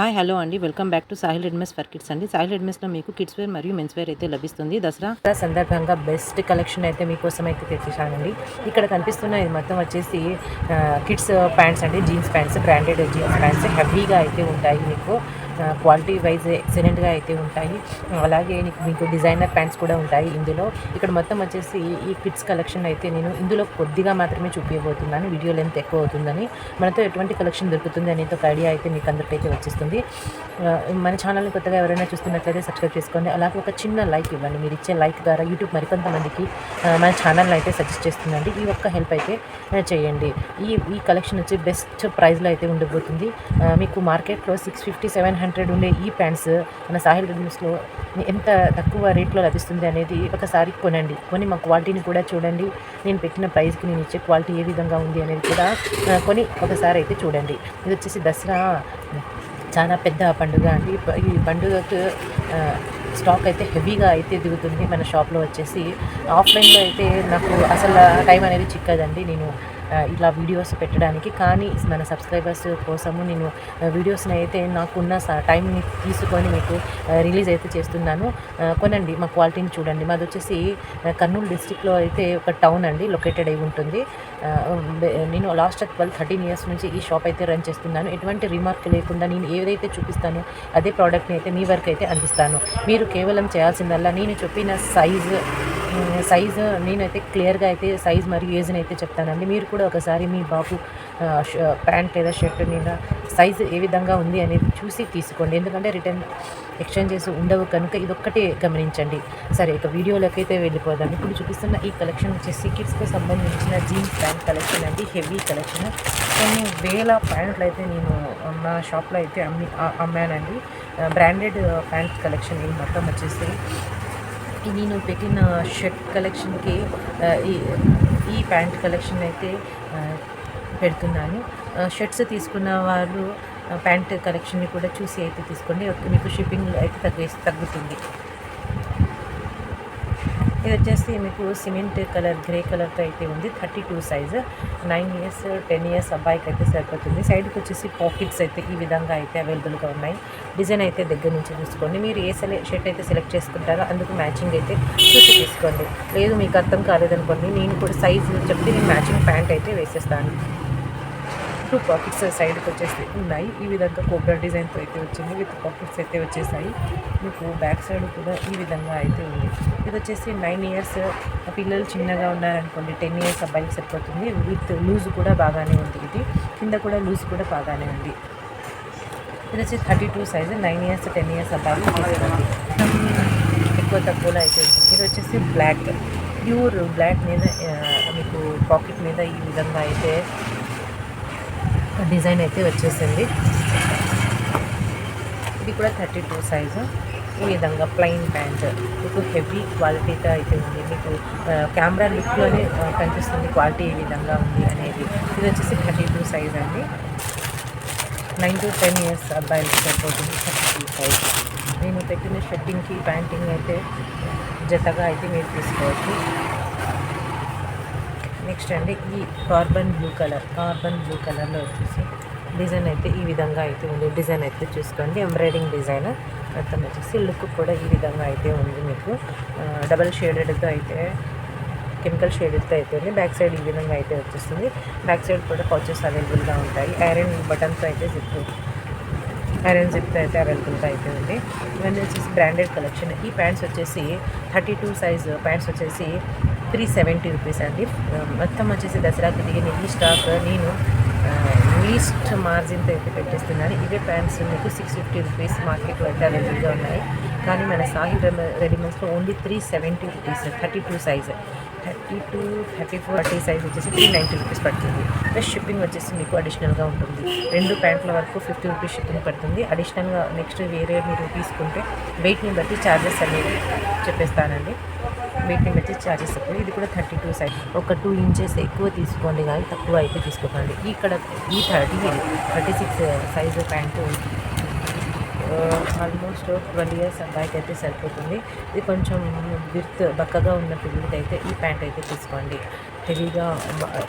Hi hello అండి. Welcome back to Sahil readymades for kids అండి. సాహిల్ రెడ్మెస్లో మీకు కిడ్స్ వేర్ మరియు మెన్స్ వేర్ అయితే లభిస్తుంది. దసరా సందర్భంగా బెస్ట్ కలెక్షన్ అయితే మీకోసం అయితే తెచ్చేసానండి. ఇక్కడ కనిపిస్తున్న ఇది మొత్తం వచ్చేసి కిడ్స్ ప్యాంట్స్ అండి. Jeans pants branded jeans pants హెవీగా అయితే ఉంటాయి మీకు. క్వాలిటీ వైజ్ ఎక్సలెంట్గా అయితే ఉంటాయి. అలాగే మీకు డిజైనర్ ప్యాంట్స్ కూడా ఉంటాయి ఇందులో. ఇక్కడ మొత్తం వచ్చేసి ఈ కిడ్స్ కలెక్షన్ అయితే నేను ఇందులో కొద్దిగా మాత్రమే చూపించబోతున్నాను వీడియో లెంత్ ఎక్కువ అవుతుందని. మనతో ఎటువంటి కలెక్షన్ దొరుకుతుంది అనేది ఒక ఐడియా అయితే మీకు అందరికైతే వచ్చేస్తుంది. మన ఛానల్ని కొత్తగా ఎవరైనా చూస్తున్నట్లయితే సబ్స్క్రైబ్ చేసుకోండి. అలాగే ఒక చిన్న లైక్ ఇవ్వండి. మీరు ఇచ్చే లైక్ ద్వారా యూట్యూబ్ మరికొంతమందికి మన ఛానల్ని అయితే సజెస్ట్ చేస్తుందండి. ఈ ఒక్క హెల్ప్ అయితే చేయండి. ఈ ఈ కలెక్షన్ వచ్చి బెస్ట్ ప్రైస్లో అయితే ఉండబోతుంది. మీకు మార్కెట్లో సిక్స్ ఫిఫ్టీ సెవెన్ హండ్రెడ్ ఉండే ఈ ప్యాంట్స్ మన సాహిల్ రివ్యూస్లో ఎంత తక్కువ రేట్లో లభిస్తుంది అనేది ఒకసారి కొనండి. కొని మా క్వాలిటీని కూడా చూడండి. నేను పెట్టిన ప్రైస్కి నేను ఇచ్చే క్వాలిటీ ఏ విధంగా ఉంది అనేది కూడా కొని ఒకసారి అయితే చూడండి. ఇది వచ్చేసి దసరా చాలా పెద్ద పండుగ అండి. ఈ పండుగకు స్టాక్ అయితే హెవీగా అయితే దిగుతుంది మన షాప్లో వచ్చేసి. ఆఫ్లైన్లో అయితే నాకు అసలు టైం అనేది చిక్కదండి. నేను ఇలా వీడియోస్ పెట్టడానికి. కానీ మన సబ్స్క్రైబర్స్ కోసము నేను వీడియోస్ని అయితే నాకున్న స- టైంని తీసుకొని మీకు రిలీజ్ అయితే చేస్తున్నాను. కొనండి మా క్వాలిటీని చూడండి. మాది వచ్చేసి కర్నూలు డిస్టిక్లో అయితే ఒక టౌన్ అండి లొకేటెడ్ అయి ఉంటుంది. నేను లాస్ట్ ట్వెల్వ్ థర్టీన్ ఇయర్స్ నుంచి ఈ షాప్ అయితే రన్ చేస్తున్నాను. ఎటువంటి రిమార్క్ లేకుండా నేను ఏదైతే చూపిస్తానో అదే ప్రోడక్ట్ని అయితే మీ వరకు అయితే అందిస్తాను. మీరు కేవలం చేయాల్సిందల్లా నేను చెప్పిన సైజు సైజు నేనైతే క్లియర్గా అయితే సైజ్ మరియు ఏజ్ని అయితే చెప్తానండి. మీరు కూడా ఒకసారి మీ బాబు ష- ప్యాంట్ లేదా షర్ట్ మీద సైజు ఏ విధంగా ఉంది అనేది చూసి తీసుకోండి. ఎందుకంటే రిటర్న్ ఎక్స్చేంజెస్ ఉండవు కనుక ఇదొక్కటే గమనించండి. సరే ఇక వీడియోలోకి అయితే వెళ్ళిపోదాం. ఇప్పుడు చూపిస్తున్న ఈ కలెక్షన్ వచ్చేసి కిడ్స్కి సంబంధించిన జీన్స్ ప్యాంట్ కలెక్షన్ అండి. హెవీ కలెక్షన్ కొన్ని వేల ప్యాంట్లు అయితే నేను మా షాప్లో అయితే అమ్మి అమ్మానండి. బ్రాండెడ్ ప్యాంట్ కలెక్షన్ ఇది మొత్తం వచ్చేసి నేను పెట్టిన షర్ట్ కలెక్షన్కి ఈ ప్యాంట్ కలెక్షన్ అయితే పెడుతున్నాను. షర్ట్స్ తీసుకున్న వాళ్ళు ప్యాంట్ కలెక్షన్ని కూడా చూసి అయితే తీసుకోండి. మీకు షిప్పింగ్ అయితే తగ్గే తగ్గుతుంది. ఇది వచ్చేసి మీకు సిమెంట్ కలర్ గ్రే కలర్తో అయితే ఉంది. Thirty two size. Nine years ten years అబ్బాయికి అయితే సరిపోతుంది. సైడ్కి వచ్చేసి పాకెట్స్ అయితే ఈ విధంగా అయితే అవైలబుల్గా ఉన్నాయి. డిజైన్ అయితే దగ్గర నుంచి చూసుకోండి. మీరు ఏ సెలె షర్ట్ అయితే సెలెక్ట్ చేసుకుంటారో అందుకు మ్యాచింగ్ అయితే చూసి తీసుకోండి. లేదు మీకు అర్థం కాలేదనుకోండి నేను కూడా సైజు చెప్తే నేను మ్యాచింగ్ ప్యాంట్ అయితే వేసేస్తాను. టూ పాకెట్స్ సైడ్కి వచ్చేసి ఉన్నాయి. ఈ విధంగా కోబ్రా డిజైన్తో అయితే వచ్చింది. విత్ పాకెట్స్ అయితే వచ్చేసాయి. మీకు బ్యాక్ సైడ్ కూడా ఈ విధంగా అయితే ఉంది. ఇది వచ్చేసి నైన్ ఇయర్స్ పిల్లలు చిన్నగా ఉన్నారనుకోండి టెన్ ఇయర్స్ అబ్బాయికి సరిపోతుంది. విత్ లూజ్ కూడా బాగానే ఉంది ఇది. కింద కూడా లూజ్ కూడా బాగానే ఉంది. ఇది వచ్చి thirty two size nine years ten years అబ్బాయి ఎక్కువ తక్కువలో అయితే ఉంటుంది. ఇది వచ్చేసి బ్లాక్. ప్యూర్ బ్లాక్ మీద మీకు పాకెట్ మీద ఈ విధంగా అయితే డిజైన్ అయితే వచ్చేసింది. ఇది కూడా థర్టీ టూ సైజు. ఈ విధంగా ప్లెయిన్ ప్యాంట్. మీకు హెవీ క్వాలిటీతో అయితే ఉంది. మీకు కెమెరా లుక్లోనే కనిపిస్తుంది క్వాలిటీ ఏ విధంగా ఉంది అనేది. ఇది వచ్చేసి థర్టీ టూ సైజ్ అండి. నైన్ టు టెన్ ఇయర్స్ అబ్బాయిలకి సరిపోతుంది థర్టీ టూ సైజ్. నేను పెట్టిన షర్టింగ్కి ప్యాంటింగ్ అయితే జతగా అయితే మీరు తీసుకోవచ్చు. నెక్స్ట్ అండి ఈ carbon blue colour carbon blue కలర్లో వచ్చేసి డిజైన్ అయితే ఈ విధంగా అయితే ఉంది. డిజైన్ అయితే చూసుకోండి ఎంబ్రాయిడింగ్ డిజైన్. మొత్తం వచ్చేసి లుక్ కూడా ఈ విధంగా అయితే ఉంది మీకు. డబల్ షేడెడ్తో అయితే కెమికల్ షేడెడ్తో అయితే ఉంది. బ్యాక్ సైడ్ ఈ విధంగా అయితే వచ్చేస్తుంది బ్యాక్ సైడ్ కూడా పౌచెస్ అవైలబుల్గా ఉంటాయి. ఐరన్ బటన్తో అయితే జిప్ ఐరన్ జిప్ అయితే అవైలబుల్గా అయితే ఉంది. ఇవన్నీ వచ్చేసి బ్రాండెడ్ కలెక్షన్. ఈ ప్యాంట్స్ వచ్చేసి థర్టీ టూ సైజ్ ప్యాంట్స్ వచ్చేసి త్రీ సెవెంటీ రూపీస్ అండి. మొత్తం వచ్చేసి దసరాకి దిగిన ఈ స్టాక్ నేను లీస్ట్ మార్జిన్తో అయితే పెట్టేస్తున్నాను. ఇవే ప్యాంట్స్ మీకు సిక్స్ ఫిఫ్టీ రూపీస్ మార్కెట్లో అయితే అవైలబుల్గా ఉన్నాయి. కానీ మన Sahil రెడీమేడ్స్లో only three seventy rupees thirty two size thirty two thirty four thirty size వచ్చేసి త్రీ నైంటీ రూపీస్ పడుతుంది. ప్లస్ షిప్పింగ్ వచ్చేసి మీకు అడిషనల్గా ఉంటుంది. రెండు ప్యాంట్ల వరకు ఫిఫ్టీ రూపీస్ షిప్పింగ్ పడుతుంది. అడిషనల్గా నెక్స్ట్ వేరే మీరు తీసుకుంటే వెయిట్ని బట్టి ఛార్జెస్ అనేవి చెప్పేస్తానండి. వెయిట్ని వచ్చి ఛార్జెస్ ఎక్కువ ఇది కూడా థర్టీ టూ సైజ్ ఒక టూ ఇంచెస్ ఎక్కువ తీసుకోండి కానీ తక్కువ అయితే తీసుకోకండి. ఇక్కడ ఈ thirty thirty six size pant almost twelve years అబ్బాయికి అయితే సరిపోతుంది. ఇది కొంచెం విర్త్ బక్కగా ఉన్న పిల్లలకి అయితే ఈ ప్యాంట్ అయితే తీసుకోండి. హెవీగా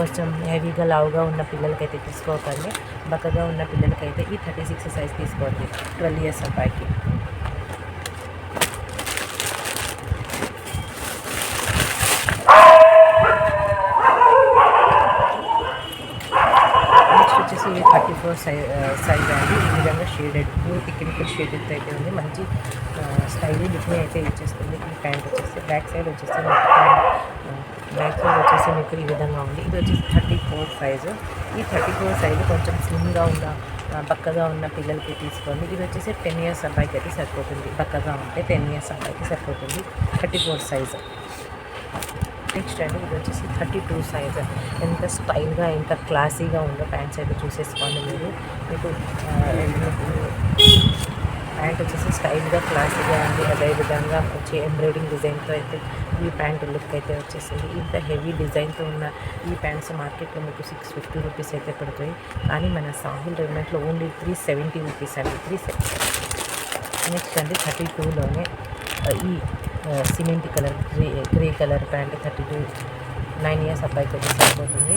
కొంచెం హెవీగా లావుగా ఉన్న పిల్లలకైతే తీసుకోకండి. బక్కగా ఉన్న పిల్లలకైతే ఈ థర్టీ సిక్స్ సైజ్ తీసుకోండి. ట్వెల్వ్ ఇయర్స్ అబ్బాయికి నెక్స్ట్ వచ్చేసి ఇది ఫోర్ సై సైజ్ అండి ఈ విధంగా షేడెడ్ పూర్తి కెమికల్ షేడెడ్ అయితే ఉంది. మంచి స్టైలీ లుక్ని అయితే ఇచ్చేస్తుంది. ఈ ప్యాంట్ వచ్చేసి బ్యాక్ సైడ్ వచ్చేసి బ్యాక్ సైడ్ వచ్చేసి మీకు ఈ విధంగా ఉంది. ఇది వచ్చేసి థర్టీ ఫోర్ సైజు ఈ థర్టీ ఫోర్ సైజు కొంచెం స్లిమ్గా ఉన్న బక్కగా ఉన్న పిల్లలకి తీసుకోండి. ఇది వచ్చేసి టెన్ ఇయర్స్ అబ్బాయికి అయితే సరిపోతుంది. బక్కగా ఉంటే టెన్ ఇయర్స్ అబ్బాయికి సరిపోతుంది. థర్టీ ఫోర్ సైజు నెక్స్ట్ అండి ఇది వచ్చేసి థర్టీ టూ సైజ్ ఎంత స్టైల్గా ఎంత క్లాసీగా ఉందో ప్యాంట్స్ అయితే చూసేసుకోండి మీరు. మీకు ప్యాంట్ వచ్చేసి స్టైల్గా క్లాసీగా ఉంది. అదేవిధంగా వచ్చి ఎంబ్రాయిడింగ్ డిజైన్తో అయితే ఈ ప్యాంట్ లుక్ అయితే వచ్చేసింది. ఇంత హెవీ డిజైన్తో ఉన్న ఈ ప్యాంట్స్ మార్కెట్లో మీకు సిక్స్ ఫిఫ్టీ రూపీస్ అయితే పడుతాయి. కానీ మన సాహిల్ రెగ్మెంట్లో ఓన్లీ త్రీ సెవెంటీ రూపీస్ అండి. త్రీ నెక్స్ట్ అండి థర్టీ టూలోనే ఈ cement colour grey grey colour pant thirty two nine years అబ్బాయికి వచ్చి సరిపోతుంది.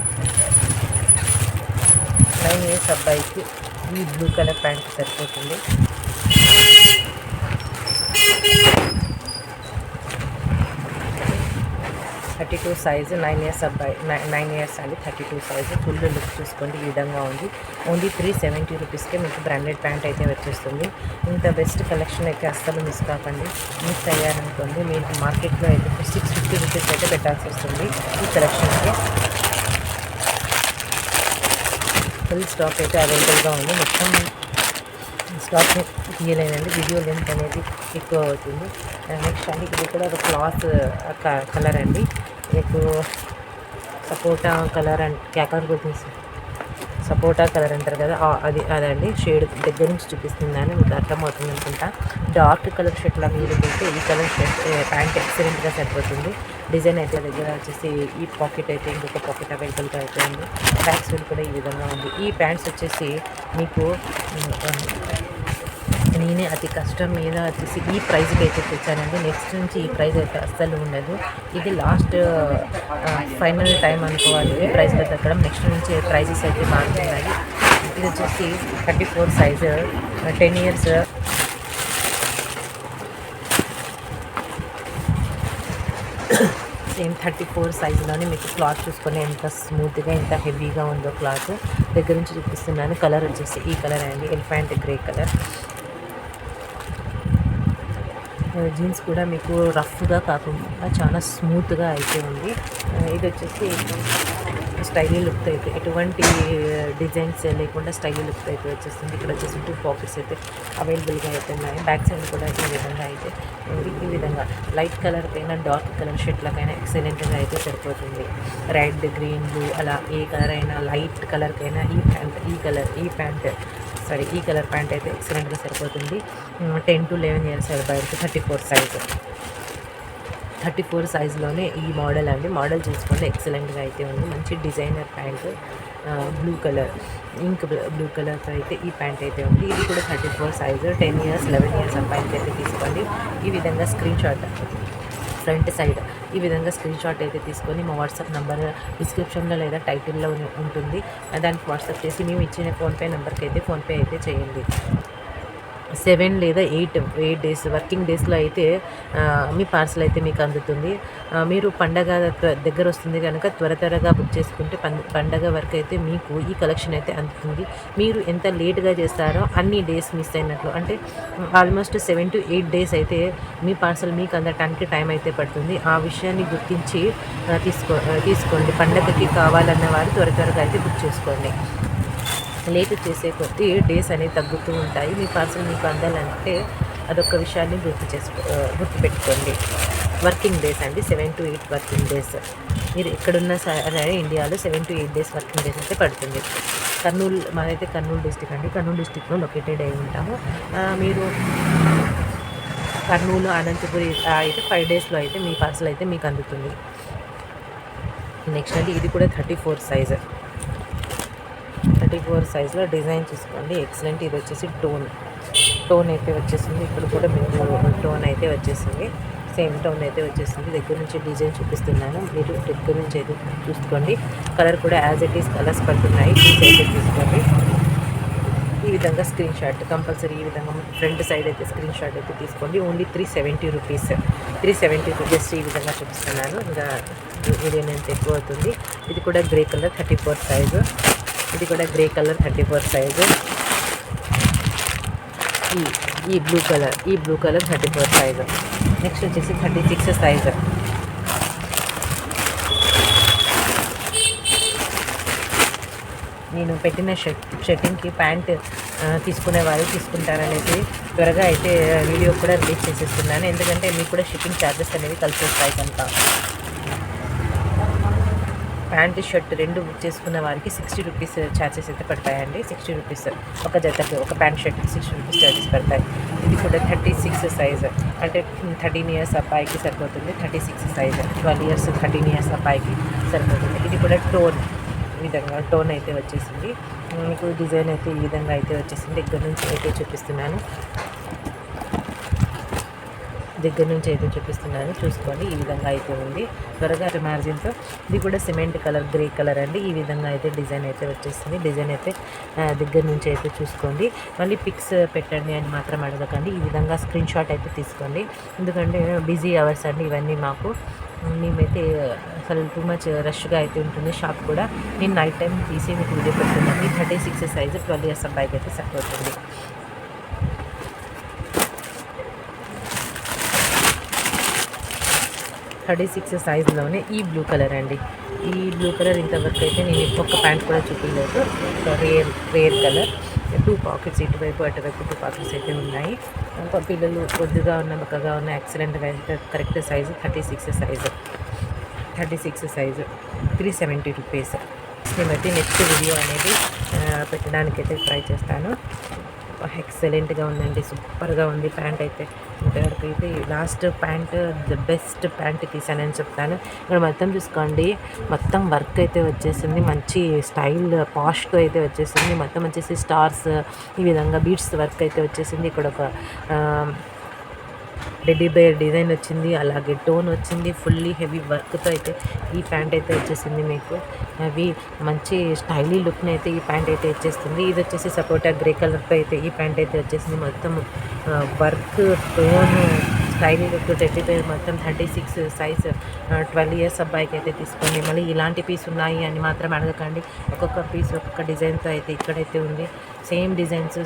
నైన్ ఇయర్స్ అబ్బాయికి ఈ బ్లూ కలర్ ప్యాంట్ సరిపోతుంది. Thirty two size nine years అబ్బాయి నైన్ ఇయర్స్ అండి thirty two size full look చూసుకోండి ఈ విధంగా ఉంది. ఓన్లీ త్రీ సెవెంటీ రూపీస్కే మీకు బ్రాండెడ్ ప్యాంట్ అయితే వచ్చేస్తుంది. ఇంత బెస్ట్ కలెక్షన్ అయితే అస్సలు మిస్ కాకండి. మిస్ అయ్యారనుకోండి మీకు మార్కెట్లో అయితే సిక్స్ ఫిఫ్టీ రూపీస్ అయితే పెట్టాల్సి వస్తుంది ఈ కలెక్షన్కి ఫుల్ స్టాక్ అయితే అవైలబుల్గా ఉంది. మొత్తం స్టాక్ తీయలేనండి వీడియో లెంత్ అనేది ఎక్కువ అవుతుంది. నెక్స్ట్ అండి ఇది కూడా ఒక క్లాత్ కలర్ అండి. మీకు సపోటా కలర్ అండ్ క్యా గురించి సపోటా కలర్ అంటారు కదా అది అదండి. షేడ్ దగ్గర నుంచి చూపిస్తుందని మీకు అర్థమవుతుంది అనుకుంటా. డార్క్ కలర్ షర్ట్ లాగా మీరు పెడితే ఈ కలర్ షర్ట్ ప్యాంట్ ఎక్సలెంట్గా సరిపోతుంది. డిజైన్ అయితే దగ్గర వచ్చేసి ఈ పాకెట్ అయితే ఇంకొక పాకెట్ అవైలబుల్గా అవుతుంది ఉంది బ్యాక్ సైడ్ కూడా ఈ విధంగా ఉంది. ఈ ప్యాంట్స్ వచ్చేసి మీకు నేనే అతి కష్టం మీద వచ్చేసి ఈ ప్రైజ్కి అయితే తెచ్చానండి. నెక్స్ట్ నుంచి ఈ ప్రైస్ అయితే అస్సలు ఉండదు. ఇది లాస్ట్ ఫైనల్ టైం అనుకోవాలి. ఈ ప్రైజ్ తగ్గడం నెక్స్ట్ నుంచి ప్రైజెస్ అయితే మారుతున్నాయి ఇది వచ్చేసి thirty four size ten years. Same thirty four సైజులోనే మీకు క్లాత్ చూసుకొని ఎంత స్మూత్గా ఎంత హెవీగా ఉందో క్లాత్. దగ్గర నుంచి చూపిస్తున్నాను. కలర్ వచ్చేసి ఈ కలర్ అండి. Elephant grey colour. జీన్స్ కూడా మీకు రఫ్గా కాకుండా చాలా స్మూత్గా అయితే ఉంది. ఇది వచ్చేసి స్టైలీ లుక్ అయితే ఎటువంటి డిజైన్స్ లేకుండా స్టైలీ లుక్ అయితే వచ్చేస్తుంది. ఇక్కడ వచ్చేసి టూ పాకెట్స్ అయితే అవైలబుల్గా అయితే ఉన్నాయి. బ్యాక్ సైడ్ కూడా ఈ విధంగా అయితే ఉంది. ఈ విధంగా లైట్ కలర్ పైన డార్క్ కలర్ షర్ట్లకైనా ఎక్సలెంట్గా అయితే సరిపోతుంది. రెడ్ గ్రీన్ బ్లూ అలా ఏ కలర్ అయినా లైట్ కలర్కైనా ఈ ప్యాంట్ ఈ కలర్ ఈ ప్యాంట్ సారీ ఈ కలర్ ప్యాంట్ అయితే ఎక్సలెంట్గా సరిపోతుంది. టెన్ టు లెవెన్ ఇయర్స్ అబ్బాయికి thirty four size thirty four సైజ్లోనే ఈ మోడల్ అండి. మోడల్ చూసుకోండి ఎక్సలెంట్గా అయితే ఉంది. మంచి designer pant blue colour ink blue కలర్తో అయితే ఈ ప్యాంట్ అయితే ఉంది. ఇది కూడా thirty four size ten years eleven years అబ్బాయికి అయితే తీసుకోండి. ఈ విధంగా స్క్రీన్ షాట్ ఫ్రంట్ సైడ్. ఈ విధంగా స్క్రీన్ షాట్ అయితే తీసుకొని మా వాట్సాప్ నెంబర్ డిస్క్రిప్షన్లో లేదా టైటిల్లో ఉంటుంది. దానికి వాట్సాప్ చేసి మేము ఇచ్చిన ఫోన్పే నెంబర్కి అయితే ఫోన్పే అయితే చేయండి. సెవెన్ లేదా ఎయిట్ ఎయిట్ డేస్ వర్కింగ్ డేస్లో అయితే మీ పార్సల్ అయితే మీకు అందుతుంది. మీరు పండగ దగ్గర వస్తుంది కనుక త్వర త్వరగా బుక్ చేసుకుంటే పండగ వరకు అయితే మీకు ఈ కలెక్షన్ అయితే అందుతుంది. మీరు ఎంత లేట్గా చేస్తారో అన్ని డేస్ మిస్ అయినట్లు. అంటే almost seven to eight days అయితే మీ పార్సల్ మీకు అందటానికి టైం అయితే పడుతుంది. ఆ విషయాన్ని గుర్తించి తీసుకో తీసుకోండి. పండగకి కావాలన్న వారు త్వర త్వరగా అయితే బుక్ చేసుకోండి. లేట్ చేసే కొద్దీ డేస్ అనేవి తగ్గుతూ ఉంటాయి. మీ పార్సల్ మీకు అందాలంటే అదొక విషయాన్ని గుర్తు చేసుకో గుర్తుపెట్టుకోండి. వర్కింగ్ డేస్ అండి. Seven to eight working days మీరు ఎక్కడున్న సరే ఇండియాలో seven to eight days working days అయితే పడుతుంది. కర్నూలు మాదైతే కర్నూలు డిస్టిక్ అండి. కర్నూలు డిస్టిక్లో లొకేటెడ్ అయి ఉంటాము. మీరు కర్నూలు అనంతపురి అయితే ఫైవ్ డేస్లో అయితే మీ పార్సల్ అయితే మీకు అందుతుంది. నెక్స్ట్ అండి ఇది కూడా thirty four size thirty four సైజ్లో డిజైన్ చూసుకోండి. ఎక్సలెంట్ ఇది వచ్చేసి టోన్. టోన్ అయితే వచ్చేసింది. ఇక్కడ కూడా మీకు టోన్ అయితే వచ్చేసింది. సేమ్ టోన్ అయితే వచ్చేసింది. దగ్గర నుంచి డిజైన్ చూపిస్తున్నాను. మీరు దగ్గర నుంచి అయితే చూసుకోండి. కలర్ కూడా యాజ్ ఇట్ ఈస్ కలర్స్ పడుతున్నాయి. అయితే తీసుకోండి. ఈ విధంగా స్క్రీన్ షాట్ కంపల్సరీ ఈ విధంగా ఫ్రంట్ సైడ్ అయితే స్క్రీన్ షాట్ అయితే తీసుకోండి. Only three seventy rupees three seventy rupees ఈ విధంగా చూపిస్తున్నాను. ఇంకా వీడియో నేను ఎక్కువ అవుతుంది. ఇది కూడా grey colour thirty four size ఇది కూడా grey colour thirty four size ఈ ఈ బ్లూ కలర్ ఈ blue colour thirty four size next వచ్చేసి థర్టీ సిక్స్ సైజు నేను పెట్టిన షర్ట్ షర్టింగ్కి ప్యాంట్ తీసుకునే వాళ్ళు తీసుకుంటారనేసి త్వరగా అయితే వీడియో కూడా రిలీజ్ చేసేస్తున్నాను. ఎందుకంటే మీకు కూడా షిప్పింగ్ ఛార్జెస్ అనేవి కలిసి వస్తాయి కనుక. ప్యాంటు షర్ట్ రెండు బుక్ చేసుకున్న వారికి సిక్స్టీ రూపీస్ uh, ఛార్జెస్ అయితే పడతాయండి. సిక్స్టీ రూపీస్ uh, ఒక జతకి ఒక ప్యాంట్ షర్ట్కి సిక్స్టీ రూపీస్ ఛార్జెస్ పడతాయి. ఇది కూడా థర్టీ సిక్స్ సైజ్ uh, అంటే థర్టీన్ ఇయర్స్ అబ్బాయికి సరిపోతుంది. Thirty six size twelve years thirteen years అబ్బాయికి సరిపోతుంది. ఇది కూడా టోన్ ఈ విధంగా టోన్ అయితే వచ్చేసింది. మీకు డిజైన్ అయితే ఈ విధంగా అయితే వచ్చేసింది. దగ్గర నుంచి అయితే చూపిస్తున్నాను. దగ్గర నుంచి అయితే చూపిస్తున్నాను. చూసుకోండి ఈ విధంగా అయితే ఉంది. త్వరగా మ్యార్జిన్తో ఇది కూడా సిమెంట్ కలర్ గ్రే కలర్ అండి. ఈ విధంగా అయితే డిజైన్ అయితే వచ్చేస్తుంది డిజైన్ అయితే దగ్గర నుంచి అయితే చూసుకోండి. మళ్ళీ పిక్స్ పెట్టండి అని మాత్రం అడగకండి. ఈ విధంగా స్క్రీన్ షాట్ అయితే తీసుకోండి. ఎందుకంటే బిజీ అవర్స్ అండి ఇవన్నీ మాకు. మేమైతే అసలు టూ మచ్ రష్గా అయితే ఉంటుంది. షాప్ కూడా నేను నైట్ టైం తీసి మీకు వీడియో పెడుతున్నాను. Thirty six size twelve years అబ్బాయికి అయితే సరిపోతుంది థర్టీ సిక్స్ సైజ్లోనే ఈ బ్లూ కలర్ అండి. ఈ బ్లూ కలర్ ఇంతవరకు అయితే నేను ఒక్క ప్యాంట్ కూడా చూపించలేదు. Rare rare colour two pockets ఇటువైపు అటువైపు టూ పాకెట్స్ అయితే ఉన్నాయి. ఇంకా పిల్లలు కొద్దిగా ఉన్న బక్కగా ఉన్న యాక్సిడెంట్గా అయితే correct size thirty six size thirty six size three seventy rupees మేమైతే నెక్స్ట్ వీడియో అనేది పెట్టడానికైతే ట్రై చేస్తాను. ఎక్సలెంట్గా ఉందండి. సూపర్గా ఉంది ప్యాంట్ అయితే. ఇంతవరకు అయితే last pant the best pant తీసానని చెప్తాను. ఇక్కడ మొత్తం చూసుకోండి. మొత్తం వర్క్ అయితే వచ్చేసింది. మంచి స్టైల్ పాష్తో అయితే వచ్చేసింది. మొత్తం వచ్చేసి స్టార్స్ ఈ విధంగా బీట్స్ వర్క్ అయితే వచ్చేసింది. ఇక్కడ ఒక టెడ్డీ బేర్ డిజైన్ వచ్చింది అలాగే టోన్ వచ్చింది ఫుల్లీ హెవీ వర్క్తో అయితే ఈ ప్యాంట్ అయితే వచ్చేసింది మీకు. అవి మంచి స్టైలీ లుక్ని అయితే ఈ ప్యాంట్ అయితే ఇచ్చేస్తుంది. ఇది వచ్చేసి సపోటా గ్రే కలర్తో అయితే ఈ ప్యాంట్ అయితే వచ్చేసింది. మొత్తం work tone stylish look teddy bear మొత్తం thirty six size twelve years అబ్బాయికి అయితే తీసుకోండి. మళ్ళీ ఇలాంటి పీస్ ఉన్నాయి అని మాత్రం అడగకండి. ఒక్కొక్క పీస్ ఒక్కొక్క డిజైన్తో అయితే ఇక్కడైతే ఉంది. సేమ్ డిజైన్స్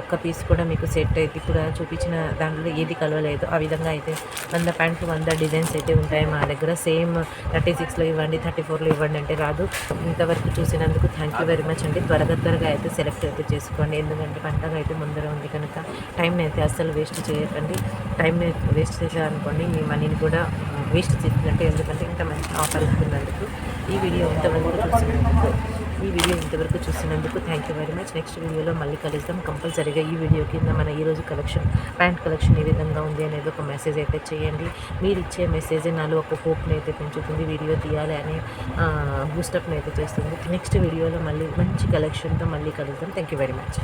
ఒక్క పీస్ కూడా మీకు సెట్ అయితే ఇప్పుడు చూపించిన దాంట్లో ఏది కలవలేదు. ఆ విధంగా అయితే వంద ప్యాంట్లు వంద డిజైన్స్ అయితే ఉంటాయి మా దగ్గర. సేమ్ థర్టీ సిక్స్లో ఇవ్వండి థర్టీ ఫోర్లో ఇవ్వండి అంటే రాదు. ఇంతవరకు చూసినందుకు థ్యాంక్ యూ వెరీ మచ్ అండి. త్వరగా త్వరగా అయితే సెలెక్ట్ అయితే చేసుకోండి. ఎందుకంటే పంటగా అయితే ముందర ఉంది కనుక టైంని అయితే అస్సలు వేస్ట్ చేయకండి. టైంని వేస్ట్ చేశారనుకోండి మీ మనీని కూడా వేస్ట్ చేసినట్టే ఎందుకంటే ఇంత మంచి ఆఫర్ ఇస్తున్నందుకు ఈ వీడియో ఇంతవరకు చూసినందుకు ఈ వీడియో ఇంతవరకు చూసినందుకు thank you very much next వీడియోలో మళ్ళీ కలుద్దాం. కంపల్సరీగా ఈ వీడియో కింద మన ఈరోజు కలెక్షన్ ప్యాంట్ కలెక్షన్ ఏ విధంగా ఉంది అనేది ఒక మెసేజ్ అయితే చేయండి. మీరు ఇచ్చే మెసేజ్ నాలో ఒక హోప్ని అయితే పెంచుతుంది. వీడియో తీయాలి అనే బూస్టప్ని అయితే చేస్తుంది. నెక్స్ట్ వీడియోలో మళ్ళీ మంచి కలెక్షన్తో మళ్ళీ కలుద్దాం. Thank you very much